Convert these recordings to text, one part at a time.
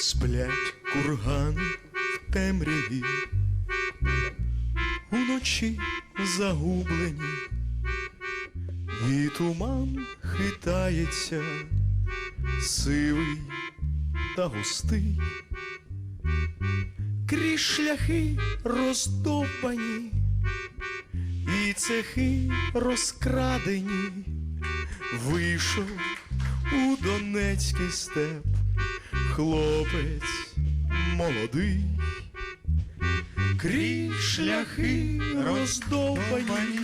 Сплять кургани в темряві, уночі загублені, і туман хитається, сивий та густий, крізь шляхи роздовбані, і цехи розкрадені, вийшов у Донецький степ хлопець молодий, крізь шляхи роздовбані,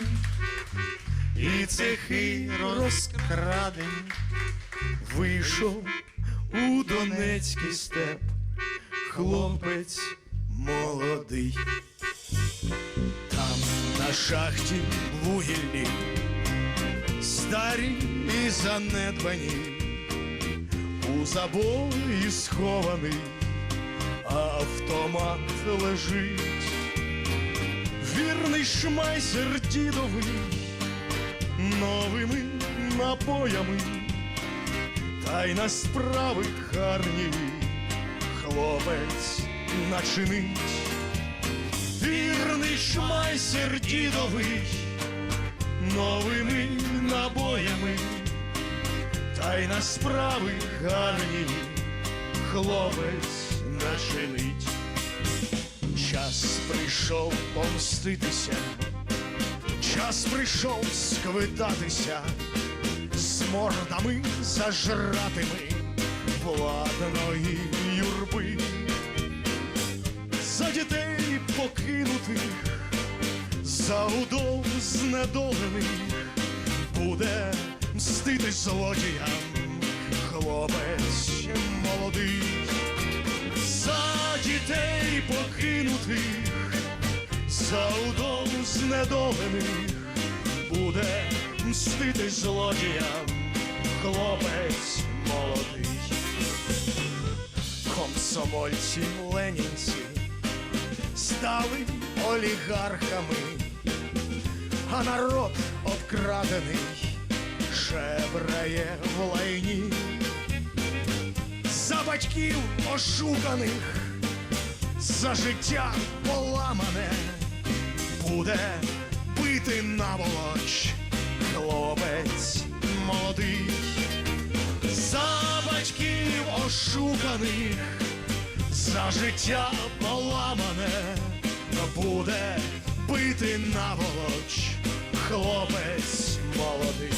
і цехи розкрадені, вийшов у Донецький степ, хлопець молодий. Там на шахті вугільні, старі і занедбані у забої схований, автомат лежить, вірний шмайсер дідовий, новими напоями, та й на справи гарні хлопець начинить, вірний шмайсер дідовий, новими та й на справи гарні. Хлопець начинить. Час прийшов помститися, час прийшов сквитатися. З мордами зажратими владної юрби, за дітей покинутих, за удов знедолених буде мстити злодіям. Хлопець молодий, за дітей покинутих, за удов знедолених. Буде мстити злодіям. Хлопець молодий. Комсомольці ленінці стали олігархами, а народ обкрадений жебрає в лайні, за батьків ошуканих, за життя поламане, буде бити наволоч хлопець молодий, за батьків ошуканих, за життя поламане, буде бити наволоч хлопець молодий.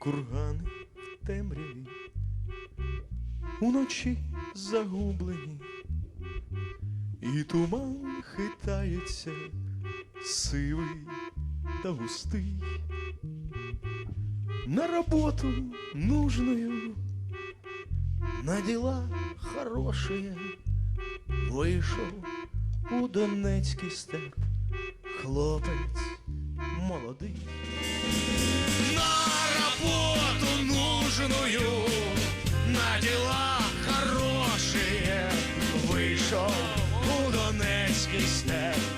Кургани в темряві, уночі загублені, і туман хитається, сивий та густий. На работу нужную, на дела хорошие Вийшов у Донецький степ хлопець молодий. Хорошие Вышел